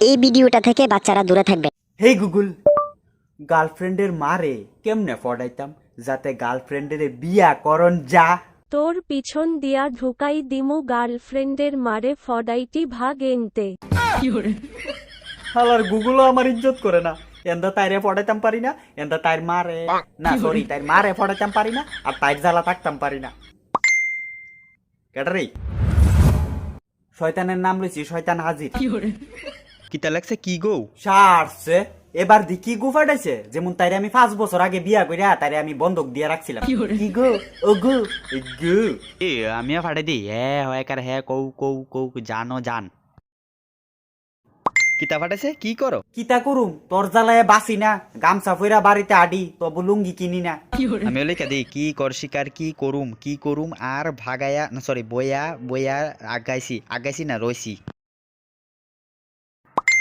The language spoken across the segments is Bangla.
এই ভিডিওটা থেকে বাচ্চারা দূরে থাকবে। হেই গুগল গার্লফ্রেন্ডের মারে কেমনে পড়াইতাম? যাতে গার্লফ্রেন্ডের বিয়া করন যা। তোর পিছন দিয়া ঢুকাই দিমু গার্লফ্রেন্ডের মারে ফডাইটি ভাগ এনতে। হালার গুগলও আমার ইজ্জত করে না। এন্দা তাইরে পড়াইতাম পারি না এন্দা তাইর মারে না সরি তাইর মারে পড়াইতাম পারি না আর তাইর জ্বালা থাকতাম পারি না। কেটারে শয়তানের নাম লইছি শয়তান হাজির। কিতা লাগছে? কি গো? সারছে। এবার দি কি গু ফাটাইছে। যেমন তাইরে আমি পাঁচ বছর আগে বিয়া কইরা তাইরে আমি বন্ধক দিয়ে রাখছিলাম। কি গো? ও গু? এ গু? এ আমিও ফাটাই দিই। হ্যাঁ হয় কার হ্যাঁ কৌ কৌ কৌ জানো জান। কিতা ফাটাইছে? কি করো? কিতা করুম? তোর জ্বালায় বাসি না। গামছা ফইরা বাড়িতে আডি তবু লুঙ্গি কিনি না। আমি লেখা দিই কি কর শিকার কি করুম কি করুম আর ভাগায়া না সরি বয়া বয়া আগাইছি আগাইছি না রইছি।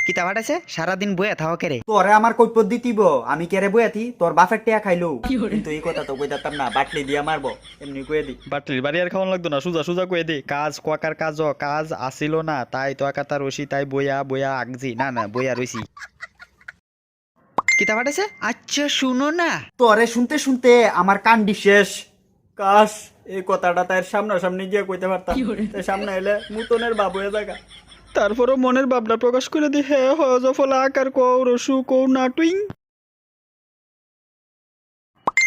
কিতা ফাটাইছে সারাদিন বয়া থাও কেরে তোরে আমার কৈপত দিতিব আমি কেরে বয়াতি তোর বাপের টিয়া খাইলো। কিন্তু এই কথা তো কই দিতাম না বাটলি দিয়া মারবো এমনি কয়ে দি। বাটলির বাড়ি আর খাওয়ান লাগতো না সুজা সুজা কয়ে দে। কাজ কোয়াকার কাজ কাজ আসিল না তাই তো একাতা রসি তাই বয়া বয়া আগজি না না বয়া রইছি কিতা ফাটাইছে আচ্ছা শুনো না। তোরে শুনতে শুনতে আমার কান্ডি শেষ। কাশ এই কথাটা তার সামনাসামনি গিয়ে কইতে পারতাম। সামনে এলে মুতনের বাবু এ জায়গা তারপরও মনের ভাবনা প্রকাশ করে দি হ্যাঁ হজফলা আকার কৌ রসু কৌ নাটুইং।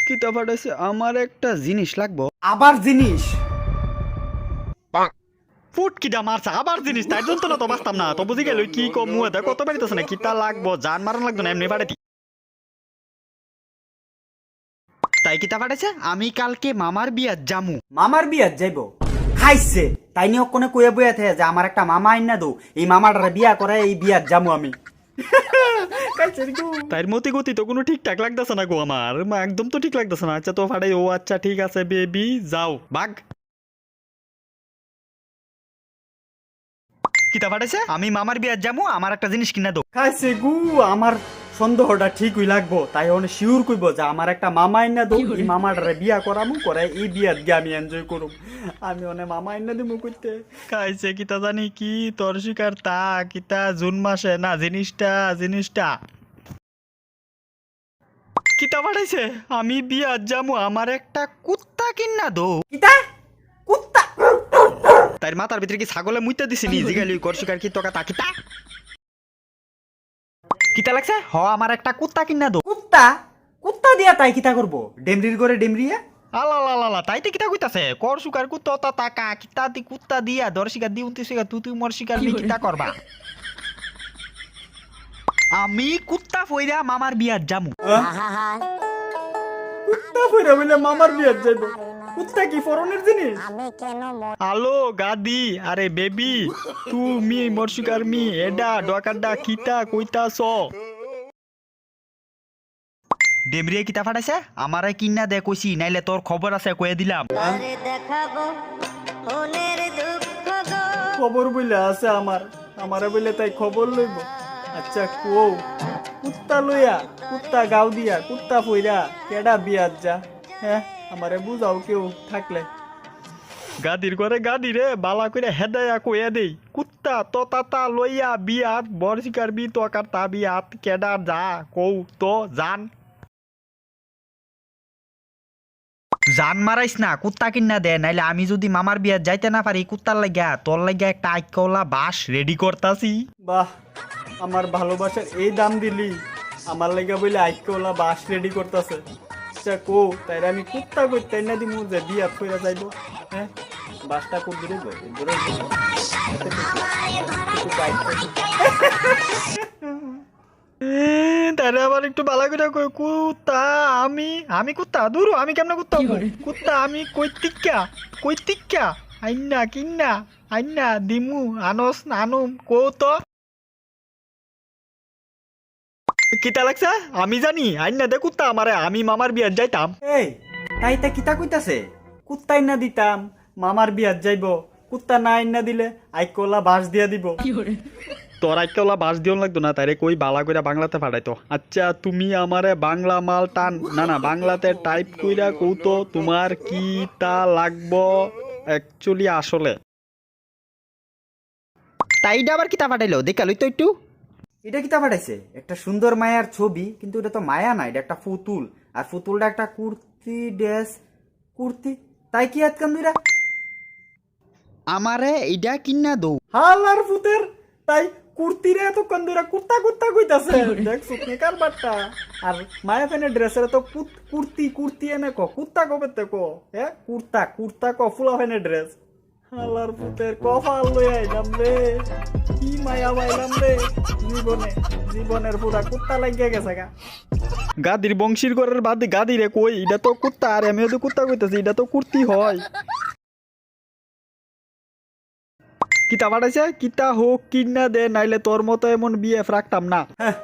কিতা ফাটাইছে আমার একটা জিনিস লাগবো। আবার জিনিস? ফুট কিটা মারছে আবার জিনিস তাই জন্য না তো বাঁচতাম না। তো বুঝি গেল কি কম মুয়ে দেখ কত বাড়িতেছে না কিতা লাগবো জান মারান লাগতো না এমনি পাঠাতি তাই কিতা পাঠাইছে আমি কালকে মামার বিয়া জামু মামার বিয়াত যাইব? খাইছে। তাই নিয়ে কোনে কইয়া বইয়া থাকে যে আমার একটা মামা আইন না দো। এই মামাটারে বিয়া করে এই বিয়াত যামু আমি। মতি গতি তো কোনো ঠিকঠাক লাগতেছে না গো আমার একদম তো ঠিক লাগতেছে না। আচ্ছা তো ফাটাই ও আচ্ছা ঠিক আছে বেবি যাও বাঘ। কিতা ফাটাইছে আমি মামার বিয়ার যামু আমার একটা জিনিস কিনা দো। খাইছে গু আমার সন্দেহটা ঠিকই লাগবো তাই অনেক শিওর কইব যে আমার একটা মামা আইন না এই মামাটারে বিয়া করামু করে এই বিয়াত গিয়ে আমি এনজয় করুম। আমি অনেক মামা আইন না দিমু কইতে। খাইছে কিতা জানি কি তোর শিকার তা কিতা জুন মাসে না জিনিসটা জিনিসটা। কিতা পাঠাইছে আমি বিয়াত যামু আমার একটা কুত্তা কিনা দো। কিতা? কুত্তা? তাই মাথার ভিতরে কি ছাগলে মুইতে দিছি নি? জিগালি কর শিকার কি তোকা তা কিতা? কিতা লাগছে? হ আমার একটা কুত্তা কিনা দো। কুত্তা? কুত্তা দিয়া তাই কিতা করব? ডেমরির করে ডেমরিয়া আলা লা লা লা তাইতে কিতা কইতাছে? কর সুকার কুত্তা তা তাকা কিতা দি কুত্তা দিয়া দর শিকার দি উনতি শিকার তুই তুই মর শিকার নি কিতা করবা? আমি কুত্তা ফইরা মামার বিয়ার জামু কুত্তা বলে মামার বিয়াত যাইব। কুত্তা কি ফরনের জিনিস? আলো গাদি। আরে বেবি তুমি মোর শিকার মি এডা ডকাডা কিতা কইতাছ? ডেমরিয়ে কিতা ফাটাইছে? আমারে কিনা দে কইছি নাইলে তোর খবর আছে কয়ে দিলাম। খবর বইলে আছে আমার। আমারে বইলে তাই খবর লইব। আচ্ছা কো কুত্তা লইয়া কুত্তা গাও দিয়া কুত্তা ফইরা কেডা বিয়াত যা? হ্যাঁ? আমারে বুঝাও কেউ থাকলে। গাদির করে গাদি রে বালা করে হেদায়া কইয়া দেই। কুত্তা তো তাতা লইয়া বিয়াত বর শিকার বি তো কার তা বিয়াত কেডা যা কৌ তো জান। জান মারাইস না কুত্তা কিনা দে নাইলে আমি যদি মামার বিয়াত যাইতে না পারি কুত্তার লাগিয়া তোর লাগিয়া একটা আইকলা বাস রেডি করতাছি। বাহ আমার ভালোবাসার এই দাম দিলি আমার লাগা বইলে আইকওলা বাস রেডি করতেছে। আচ্ছা কো তাইরে আমি কুত্তা করতে না দিমু যে বিয়াত ফইরা যাইব হ্যাঁ বাসটা দূরে গো দূরে পাইছে। তারে আবার একটু বালা করে কই কুত্তা আমি আমি কুত্তা দূর আমি কেমনে কুত্তা? কুত্তা আমি কইতিকা কইতিকা আইনা কিন্না আইনা দিমু আনস আনুম কো তো কিতা লাগছে? আমি জানি আইনা দে কুত্তা আমারে আমি মামার বিয়ার যাইতাম। এই তাই তা কিতা কইতাছে? কুত্তাই না দিতাম মামার বিয়াত যাইব। কুত্তা না আইন না দিলে আইকওলা বাস দিয়া দিব। তোর আইকেওলা বাস দিও লাগতো না তারে কই বালা কইরা বাংলাতে পাঠাইতো আচ্ছা তুমি আমারে বাংলা মাল টান। না না বাংলাতে টাইপ কইরা কৌতো তোমার কি তা লাগবো অ্যাকচুয়ালি আসলে। তাইটা আবার কিতা পাঠাইলো দেখালই তো একটু। এটা কিতা পাঠাইছে একটা সুন্দর মায়ার ছবি কিন্তু এটা তো মায়া না এটা একটা ফুতুল। আর ফুতুলটা একটা কুর্তি ড্রেস কুর্তি? তাই কি আজকাল দুইরা? আমারে এইটা কিনা দৌ। হালার ফুতের তাই কুর্তিরে এতক্ষণ ধরে কুর্তা কুর্তা কইতাছে। দেখ সুতনি কারবারটা আর মায়া ফেনে ড্রেসের তো কুর্তি কুর্তি এনে ক কুর্তা কবে তে কো হ্যাঁ? কুর্তা কুর্তা ক ফুলা ফেনে ড্রেস। হালার পুতের কপাল লই আইলাম রে। কি মায়া পাইলাম রে। জীবনে জীবনের পুরা কুত্তা লাগিয়ে গেছে গা। গাদির বংশীর ঘরের বাদি গাদি রে কই? এটা তো কুত্তা আর আমিও তো কুত্তা কইতাছি এটা তো কুর্তি হয়। কিতা পাঠাইছে কিতা হোক কিনা দে নাইলে তোর মতো এমন বিয়ে রাখতাম না। হ্যাঁ,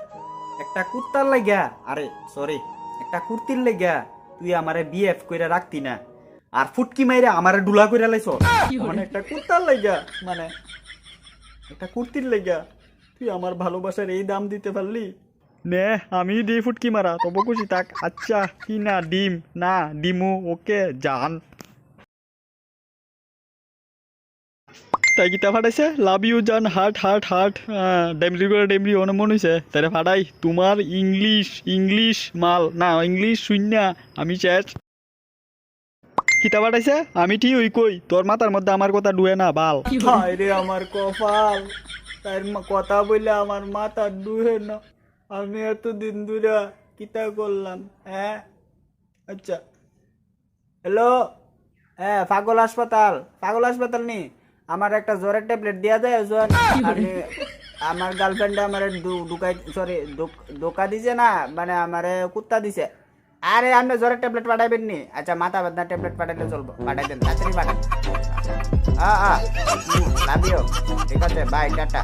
একটা কুত্তার লাগিয়া আরে সরি একটা কুর্তির লাগিয়া তুই আমারে বিএফ কইরা রাখতি না। আর ফুটকি মাইরে আমারে ডুলা কইরা লাইছ। মানে একটা কুর্তার লাইগা মানে একটা কুর্তির লাইগা। তুই আমার ভালোবাসার এই দাম দিতে পারলি? নে আমি দিই ফুটকি মারা তবু খুশি থাক। আচ্ছা কি না ডিম? না ডিমু ওকে জান। তাই কিতা ফাটাইছে? লাভ ইউ জান। হার্ট হার্ট হার্ট ডেমরি করে ডেমরি অনে মন হইছে। তারে ফাটাই। তোমার ইংলিশ ইংলিশ মাল। না ইংলিশ শূন্য আমি শেষ। কিতা পাঠাইছে আমি ঠিক ওই কই? তোর মাথার মধ্যে আমার কথা ডুয়ে না বাল। রে আমার কপাল। তার কথা বললে আমার মাথা ডুয়ে না। আমি এত দিন ধরে কিতা করলাম হ্যাঁ? আচ্ছা। হ্যালো? হ্যাঁ পাগল হাসপাতাল। পাগল হাসপাতাল নি? আমার একটা জ্বরের ট্যাবলেট দিয়া যায় জ্বর। আমি আমার গার্লফ্রেন্ডে আমার ঢুকাই সরি ধোকা দিছে না মানে আমারে কুত্তা দিছে। আরে আমি জ্বরের ট্যাবলেট পাঠাইবেন নি আচ্ছা মাথা ব্যথার ট্যাবলেট পাঠাইলে চলবো। পাঠাই দেন, তাড়াতাড়ি পাঠান। হ্যাঁ হ্যাঁ লাভ ইউ। ঠিক আছে বাই টাটা।